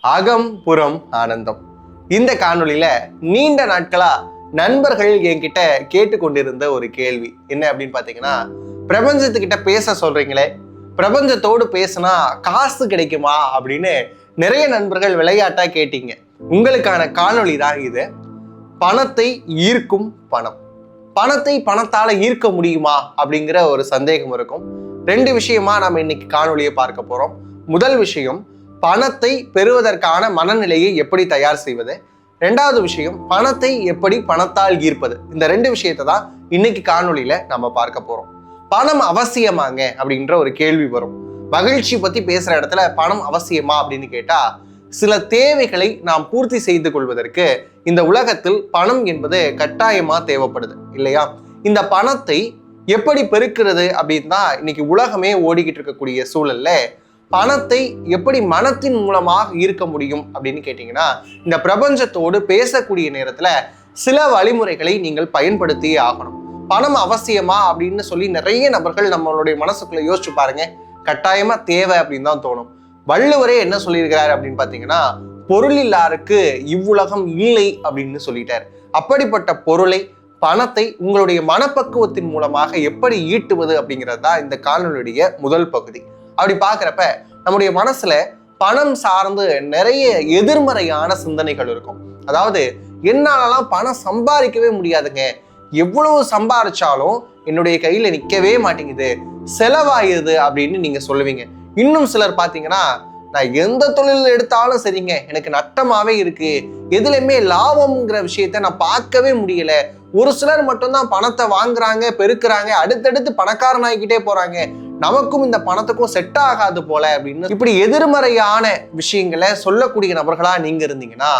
அகம் புறம் ஆனந்தம். இந்த காணொலியில நீண்ட நாட்களா நண்பர்கள் என்கிட்ட கேட்டுக்கொண்டிருந்த ஒரு கேள்வி. என்ன அப்படின்னு பாத்தீங்கன்னா பிரபஞ்சத்துக்கிட்ட பேச சொல்றீங்களே பிரபஞ்சத்தோடு பேசினா காசு கிடைக்குமா அப்படின்னு நிறைய நண்பர்கள் விளையாட்டா கேட்டீங்க. உங்களுக்கான காணொளி தான் இது. பணத்தை ஈர்க்கும் பணம். பணத்தை பணத்தால ஈர்க்க முடியுமா அப்படிங்கிற ஒரு சந்தேகம் இருக்கும். ரெண்டு விஷயமா நம்ம இன்னைக்கு காணொலியை பார்க்க போறோம். முதல் விஷயம் பணத்தை பெறுவதற்கான மனநிலையை எப்படி தயார் செய்வது? ரெண்டாவது விஷயம் பணத்தை எப்படி பணத்தால் ஈர்ப்பது? இந்த ரெண்டு விஷயத்தை தான் இன்னைக்கு காணொலியில நம்ம பார்க்க போறோம். பணம் அவசியமாங்க அப்படின்ற ஒரு கேள்வி வரும். மகிழ்ச்சி பத்தி பேசுற இடத்துல பணம் அவசியமா அப்படின்னு கேட்டா சில தேவைகளை நாம் பூர்த்தி செய்து கொள்வதற்கு இந்த உலகத்தில் பணம் என்பது கட்டாயமா தேவைப்படுது இல்லையா? இந்த பணத்தை எப்படி பெருக்கிறது அப்படின்னு தான் இன்னைக்கு உலகமே ஓடிக்கிட்டு இருக்கக்கூடிய சூழல்ல பணத்தை எப்படி மனத்தின் மூலமாக ஈர்க்க முடியும் அப்படின்னு கேட்டிங்கன்னா இந்த பிரபஞ்சத்தோடு பேசக்கூடிய நேரத்தில் சில வழிமுறைகளை நீங்கள் பயன்படுத்தியே ஆகணும். பணம் அவசியமா அப்படின்னு சொல்லி நிறைய நபர்கள் நம்மளுடைய மனசுக்குள்ள யோசிச்சு பாருங்க. கட்டாயமா தேவை அப்படின்னு தான் தோணும். வள்ளுவரே என்ன சொல்லியிருக்கிறார் அப்படின்னு பார்த்தீங்கன்னா பொருள் இல்லாருக்கு இவ்வுலகம் இல்லை அப்படின்னு சொல்லிட்டார். அப்படிப்பட்ட பொருளை பணத்தை உங்களுடைய மனப்பக்குவத்தின் மூலமாக எப்படி ஈட்டுவது அப்படிங்கிறது தான் இந்த காணொலியுடைய முதல் பகுதி. அப்படி பார்க்குறப்ப நம்முடைய மனசுல பணம் சார்ந்து நிறைய எதிர்மறையான சிந்தனைகள் இருக்கும். அதாவது என்னாலலாம் பணம் சம்பாதிக்கவே முடியாதுங்க. எவ்வளவு சம்பாதிச்சாலும் என்னுடைய கையில் நிற்கவே மாட்டேங்குது. செலவாயுது அப்படின்னு நீங்கள் சொல்லுவீங்க. இன்னும் சிலர் பார்த்தீங்கன்னா நான் எந்த தொழில் எடுத்தாலும் சரிங்க எனக்கு நட்டமாகவே இருக்குது எதுலையுமே லாபம்ங்கிற விஷயத்த நான் பார்க்கவே முடியல. ஒரு சிலர் மட்டும்தான் பணத்தை வாங்குறாங்க பெருக்கிறாங்க அடுத்தடுத்து பணக்காரன் ஆகிக்கிட்டே போகிறாங்க நமக்கும் இந்த பணத்துக்கும் செட் ஆகாது போல அப்படின்னு இப்படி எதிர்மறையான விஷயங்களை சொல்லக்கூடிய நபர்களா நீங்க இருந்தீங்கன்னா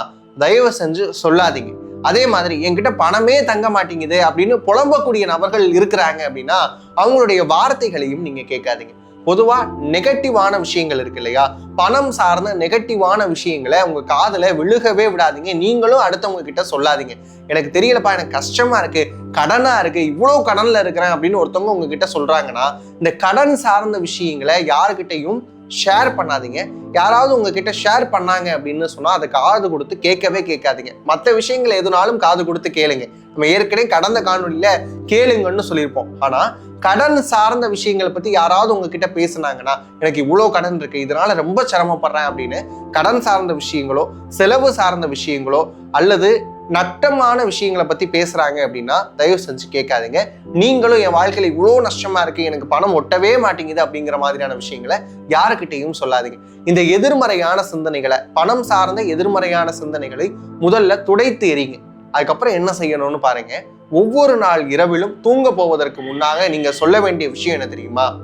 தயவு செஞ்சு சொல்லாதீங்க. அதே மாதிரி என்கிட்ட பணமே தங்க மாட்டேங்குது அப்படின்னு புலம்பக்கூடிய நபர்கள் இருக்கிறாங்க அப்படின்னா அவங்களுடைய வார்த்தைகளையும் நீங்க கேட்காதீங்க. பொதுவாக நெகட்டிவான விஷயங்கள் இருக்கு இல்லையா? பணம் சார்ந்த நெகட்டிவான விஷயங்களை உங்கள் காதில் விழுகவே விடாதீங்க. நீங்களும் அடுத்தவங்க கிட்ட சொல்லாதீங்க. எனக்கு தெரியலப்பா எனக்கு கஷ்டமா இருக்குது கடனாக இருக்குது இவ்வளோ கடனில் இருக்கிறேன் அப்படின்னு ஒருத்தவங்க உங்ககிட்ட சொல்கிறாங்கன்னா இந்த கடன் சார்ந்த விஷயங்களை யாருக்கிட்டையும் ஷேர் பண்ணாதீங்க. யாராவது உங்ககிட்ட ஷேர் பண்ணாங்க அப்படின்னு சொன்னால் அதை காது கொடுத்து கேட்கவே கேட்காதீங்க. மற்ற விஷயங்களை எதுனாலும் காது கொடுத்து கேளுங்க. நம்ம ஏற்கனவே கடந்த காணொலியில் கேளுங்கன்னு சொல்லியிருப்போம். ஆனால் கடன் சார்ந்த விஷயங்களை பத்தி யாராவது உங்ககிட்ட பேசுனாங்கன்னா எனக்கு இவ்வளோ கடன் இருக்கு இதனால ரொம்ப சிரமப்படுறேன் அப்படின்னு கடன் சார்ந்த விஷயங்களோ செலவு சார்ந்த விஷயங்களோ அல்லது நட்டமான விஷயங்களை பத்தி பேசுறாங்க அப்படின்னா தயவு செஞ்சு கேட்காதீங்க. நீங்களும் என் வாழ்க்கையில இவ்வளோ நஷ்டமா இருக்கு எனக்கு பணம் ஒட்டவே மாட்டேங்குது அப்படிங்கிற மாதிரியான விஷயங்களை யாருக்கிட்டையும் சொல்லாதீங்க. இந்த எதிர்மறையான சிந்தனைகளை பணம் சார்ந்த எதிர்மறையான சிந்தனைகளை முதல்ல துடைத்து எறிங்க. அதுக்கப்புறம் என்ன செய்யணும்னு பாருங்க. ஒவ்வொரு நாள் இரவிலும் தூங்க போவதற்கு முன்னாக நீங்க சொல்ல வேண்டிய விஷயம் என்ன தெரியுமா?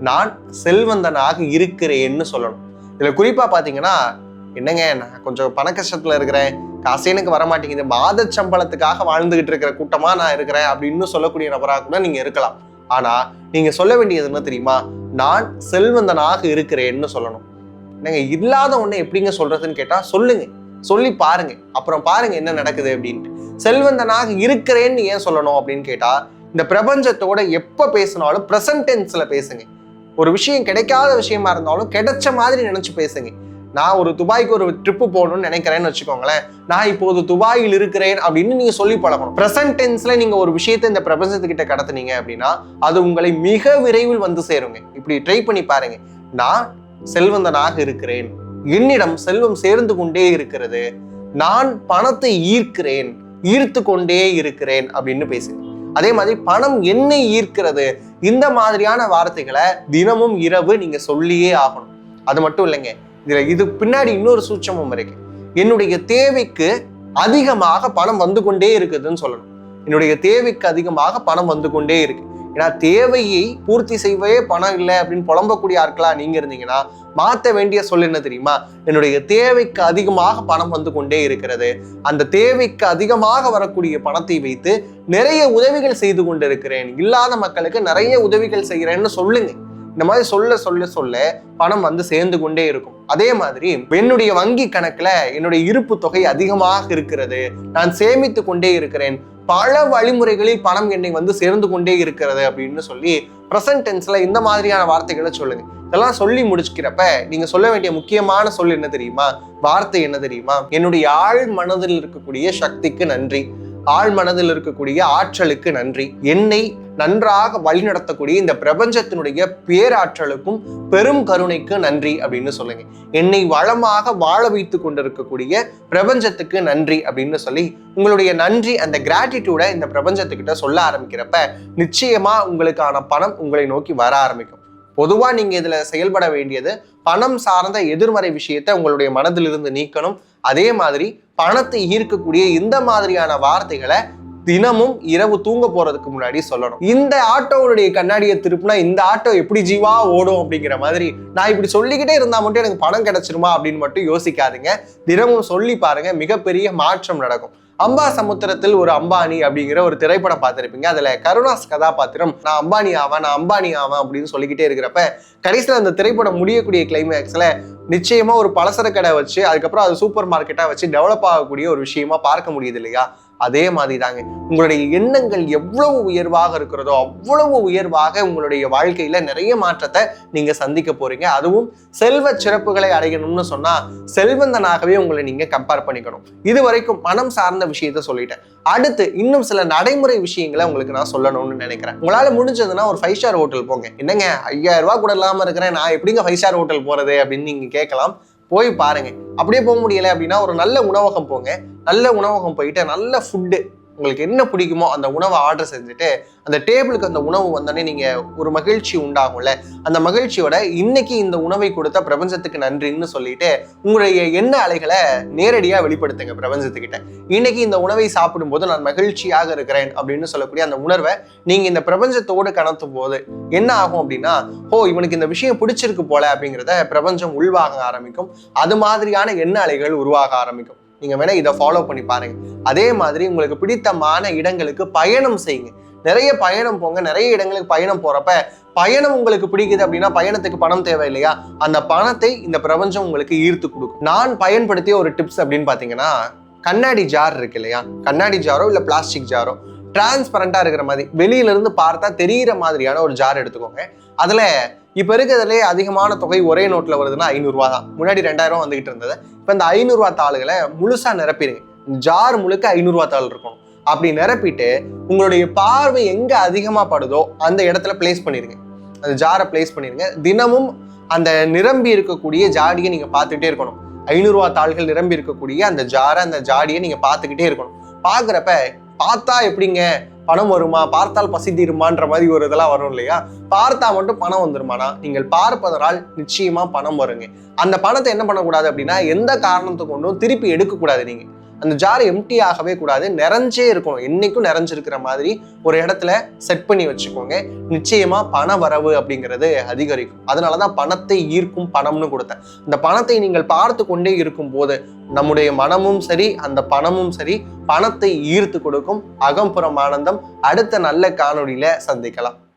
நான் செல்வந்தனாக இருக்கிறேன்னு சொல்லணும். இதுல குறிப்பா பாத்தீங்கன்னா என்னங்க நான் கொஞ்சம் பண கஷ்டத்துல இருக்கிறேன். காசே எனக்கு வர மாட்டேங்குது மாத சம்பளத்துக்காக வாழ்ந்துகிட்டு இருக்கிற கூட்டமா நான் இருக்கிறேன் அப்படின்னு சொல்லக்கூடிய நபராக கூட நீங்க இருக்கலாம். ஆனா நீங்க சொல்ல வேண்டியது என்ன தெரியுமா? நான் செல்வந்தனாக இருக்கிறேன்னு சொல்லணும். என்னங்க இல்லாத ஒண்ணு எப்படிங்க சொல்றதுன்னு கேட்டா சொல்லுங்க. சொல்லி பாருங்க. அப்புறம் பாருங்க என்ன நடக்குது அப்படின்ட்டு. செல்வந்தனாக இருக்கிறேன்னு ஏன் சொல்லணும் அப்படின்னு கேட்டா இந்த பிரபஞ்சத்தோட எப்ப பேசினாலும் ப்ரெசன்ட் டென்ஸில் பேசுங்க. ஒரு விஷயம் கிடைக்காத விஷயமா இருந்தாலும் கிடைச்ச மாதிரி நினைச்சு பேசுங்க. நான் ஒரு துபாய்க்கு ஒரு ட்ரிப்பு போகணும்னு நினைக்கிறேன்னு வச்சுக்கோங்களேன். நான் இப்போது துபாயில் இருக்கிறேன் அப்படின்னு நீங்க சொல்லி பழகணும். ப்ரெசன்ட் டென்ஸ்ல நீங்க ஒரு விஷயத்தை இந்த பிரபஞ்சத்துக்கிட்ட கடத்துனீங்க அப்படின்னா அது உங்களை மிக விரைவில் வந்து சேருங்க. இப்படி ட்ரை பண்ணி பாருங்க. நான் செல்வந்தனாக இருக்கிறேன். என்னிடம் செல்வம் சேர்ந்து கொண்டே இருக்கிறது. நான் பணத்தை ஈர்க்கிறேன் ஈர்த்து கொண்டே இருக்கிறேன் அப்படின்னு பேசுகிறேன். அதே மாதிரி பணம் என்னை ஈர்க்கிறது? இந்த மாதிரியான வார்த்தைகளை தினமும் இரவு நீங்க சொல்லியே ஆகணும். அது மட்டும் இல்லைங்க. இதுல இது பின்னாடி இன்னொரு சூட்சமும் இருக்கு. என்னுடைய தேவைக்கு அதிகமாக பணம் வந்து கொண்டே இருக்குதுன்னு சொல்லணும். என்னுடைய தேவைக்கு அதிகமாக பணம் வந்து கொண்டே இருக்கு. ஏன்னா தேவையை பூர்த்தி செய்யவே பணம் இல்லை அப்படின்னு புலம்பக்கூடிய ஆட்களா நீங்க இருந்தீங்கன்னா மாற்ற வேண்டிய சொல் என்ன தெரியுமா? என்னுடைய தேவைக்கு அதிகமாக பணம் வந்து கொண்டே இருக்கிறது. அந்த தேவைக்கு அதிகமாக வரக்கூடிய பணத்தை வைத்து நிறைய உதவிகள் செய்து கொண்டிருக்கிறேன். இல்லாத மக்களுக்கு நிறைய உதவிகள் செய்கிறேன்னு சொல்லுங்க. இந்த மாதிரி சொல்ல சொல்ல சொல்ல பணம் வந்து சேர்ந்து கொண்டே இருக்கும். அதே மாதிரி என்னுடைய வங்கி கணக்குல என்னுடைய இருப்பு தொகை அதிகமாக இருக்கிறது. நான் சேமித்து கொண்டே இருக்கிறேன். பல வழிமுறைகளில் பணம் என்னை வந்து சேர்ந்து கொண்டே இருக்கிறது அப்படின்னு சொல்லி ப்ரெசன்ட் டென்ஸில் இந்த மாதிரியான வார்த்தைகளை சொல்லுங்க. இதெல்லாம் சொல்லி முடிச்சுக்கிறப்ப நீங்க சொல்ல வேண்டிய முக்கியமான சொல் என்ன தெரியுமா? வார்த்தை என்ன தெரியுமா? என்னுடைய ஆழ் மனதில் இருக்கக்கூடிய சக்திக்கு நன்றி. ஆழ் மனதில் இருக்கக்கூடிய ஆற்றலுக்கு நன்றி. என்னை நன்றாக வழிநடத்தக்கூடிய இந்த பிரபஞ்சத்தினுடைய பேராற்றலுக்கும் பெரும் கருணைக்கு நன்றி அப்படின்னு சொல்லுங்க. என்னை வளமாக வாழ வைத்து கொண்டிருக்கக்கூடிய பிரபஞ்சத்துக்கு நன்றி அப்படின்னு சொல்லி உங்களுடைய நன்றி அந்த கிராட்டிடியூட இந்த பிரபஞ்சத்துக்கிட்ட சொல்ல ஆரம்பிக்கிறப்ப நிச்சயமா உங்களுக்கான பணம் உங்களை நோக்கி வர ஆரம்பிக்கும். பொதுவா நீங்க இதுல செயல்பட வேண்டியது பணம் சார்ந்த எதிர்மறை விஷயத்தை உங்களுடைய மனதிலிருந்து நீக்கணும். அதே மாதிரி பணத்தை ஈர்க்கக்கூடிய இந்த மாதிரியான வார்த்தைகளை தினமும் இரவு தூங்க போறதுக்கு முன்னாடி சொல்லணும். இந்த ஆட்டோவுடைய கண்ணாடியை திருப்பினா இந்த ஆட்டோ எப்படி ஜீவா ஓடும் அப்படிங்கிற மாதிரி நான் இப்படி சொல்லிக்கிட்டே இருந்தா மட்டும் எனக்கு பணம் கிடைச்சிருமா அப்படின்னு மட்டும் யோசிக்காதீங்க. தினமும் சொல்லி பாருங்க மிகப்பெரிய மாற்றம் நடக்கும். அம்பா சமுத்திரத்தில் ஒரு அம்பானி அப்படிங்கிற ஒரு திரைப்படம் பார்த்துருப்பீங்க. அதில் கருணாஸ் கதாபாத்திரம் நான் அம்பானி ஆவேன் நான் அம்பானி ஆவேன் அப்படின்னு சொல்லிக்கிட்டே இருக்கிறப்ப கடைசியில் அந்த திரைப்படம் முடியக்கூடிய கிளைமேக்ஸில் நிச்சயமாக ஒரு பலசர கடை வச்சு அதுக்கப்புறம் அது சூப்பர் மார்க்கெட்டாக வச்சு டெவலப் ஆகக்கூடிய ஒரு விஷயமா பார்க்க முடியுது இல்லையா? அதே மாதிரி தாங்க உங்களுடைய எண்ணங்கள் எவ்வளவு உயர்வாக இருக்கிறதோ அவ்வளவு உயர்வாக உங்களுடைய வாழ்க்கையில நிறைய மாற்றத்தை நீங்க சந்திக்க போறீங்க. அதுவும் செல்வ சிறப்புகளை அடையணும்னு சொன்னா செல்வந்தனாகவே உங்களை நீங்க கம்பேர் பண்ணிக்கணும். இது வரைக்கும் மனம் சார்ந்த விஷயத்த சொல்லிட்டேன். அடுத்து இன்னும் சில நடைமுறை விஷயங்களை உங்களுக்கு நான் சொல்லணும்னு நினைக்கிறேன். உங்களால முடிஞ்சதுன்னா ஒரு ஃபைவ் ஸ்டார் ஹோட்டல் போங்க. என்னங்க ஐயாயிரம் ரூபாய் கூட இல்லாம இருக்கிறேன். நான் எப்படிங்க ஃபைவ் ஸ்டார் ஹோட்டல் போறது அப்படின்னு நீங்க கேட்கலாம். போய் பாருங்க. அப்படியே போக முடியலை அப்படின்னா ஒரு நல்ல உணவகம் போங்க. நல்ல உணவகம் போயிட்டு நல்ல ஃபுட்டு உங்களுக்கு என்ன பிடிக்குமோ அந்த உணவை ஆர்டர் செஞ்சுட்டு அந்த டேபிளுக்கு அந்த உணவு வந்தோடனே நீங்கள் ஒரு மகிழ்ச்சி உண்டாகும்ல? அந்த மகிழ்ச்சியோட இன்னைக்கு இந்த உணவை கொடுத்த பிரபஞ்சத்துக்கு நன்றின்னு சொல்லிட்டு உங்களுடைய எண்ண அலைகளை நேரடியாக வெளிப்படுத்துங்க பிரபஞ்சத்துக்கிட்ட. இன்னைக்கு இந்த உணவை சாப்பிடும்போது நான் மகிழ்ச்சியாக இருக்கிறேன் அப்படின்னு சொல்லக்கூடிய அந்த உணர்வை நீங்கள் இந்த பிரபஞ்சத்தோடு கணத்தும் போது என்ன ஆகும் அப்படின்னா ஓ இவனுக்கு இந்த விஷயம் பிடிச்சிருக்கு போல அப்படிங்கிறத பிரபஞ்சம் உள்வாக ஆரம்பிக்கும். அது மாதிரியான எண்ண அலைகள் உருவாக ஆரம்பிக்கும். நீங்க வேணா இதை ஃபாலோ பண்ணி பாருங்க. அதே மாதிரி உங்களுக்கு பிடித்தமான இடங்களுக்கு பயணம் செய்யுங்க. நிறைய பயணம் போங்க. நிறைய இடங்களுக்கு பயணம் போறப்ப பயணம் உங்களுக்கு பிடிக்குது அப்படின்னா பயணத்துக்கு பணம் தேவை இல்லையா? அந்த பணத்தை இந்த பிரபஞ்சம் உங்களுக்கு ஈர்த்து கொடுக்கும். நான் பயன்படுத்திய ஒரு டிப்ஸ் அப்படின்னு பாத்தீங்கன்னா கண்ணாடி ஜார் இருக்கு இல்லையா? கண்ணாடி ஜாரோ இல்ல பிளாஸ்டிக் ஜாரோ டிரான்ஸ்பரண்டா இருக்கிற மாதிரி வெளியில இருந்து பார்த்தா தெரிகிற மாதிரியான ஒரு ஜார் எடுத்துக்கோங்க. அதுல இப்போ இருக்கிறதுலே அதிகமான தொகை ஒரே நோட்டில் வருதுன்னா ஐநூறுரூவா தான். முன்னாடி ரெண்டாயிரம் வந்துகிட்டு இருந்தது. இப்போ இந்த ஐநூறுரூவா தாள்களை முழுசாக நிரப்பிடுங்க ஜார் முழுக்க ஐநூறுரூவா தாள் இருக்கணும். அப்படி நிரப்பிட்டு உங்களுடைய பார்வை எங்கே அதிகமாக படுதோ அந்த இடத்துல பிளேஸ் பண்ணிடுங்க அந்த ஜாரை பிளேஸ் பண்ணிடுங்க தினமும் அந்த நிரம்பி இருக்கக்கூடிய ஜாடியை நீங்கள் பார்த்துக்கிட்டே இருக்கணும். ஐநூறுரூவா தாள்கள் நிரம்பி இருக்கக்கூடிய அந்த ஜாரை அந்த ஜாடியை நீங்கள் பார்த்துக்கிட்டே இருக்கணும். பார்க்குறப்ப பார்த்தா எப்படிங்க? பணம் வருமா? பார்த்தால் பசி தீருமான்ற மாதிரி ஒரு இதெல்லாம் வரும் இல்லையா? பார்த்தா மட்டும் பணம் வந்துருமானா? நீங்கள் பார்ப்பதனால் நிச்சயமா பணம் வருங்க. அந்த பணத்தை என்ன பண்ணக்கூடாது அப்படின்னா எந்த காரணத்தை கொண்டும் திருப்பி எடுக்கக்கூடாது நீங்க. அந்த ஜார் எம்டி ஆகவே கூடாது. நிறைஞ்சே இருக்கணும். என்னைக்கும் நிறைஞ்சிருக்கிற மாதிரி ஒரு இடத்துல செட் பண்ணி வச்சுக்கோங்க. நிச்சயமா பண வரவு அப்படிங்கிறது அதிகரிக்கும். அதனாலதான் பணத்தை ஈர்க்கும் பணம்னு கொடுத்தேன். இந்த பணத்தை நீங்கள் பார்த்து கொண்டே இருக்கும் போது நம்முடைய மனமும் சரி அந்த பணமும் சரி பணத்தை ஈர்த்து கொடுக்கும் அகம்புறம் ஆனந்தம் அடுத்த நல்ல காணொளியில சந்திக்கலாம்.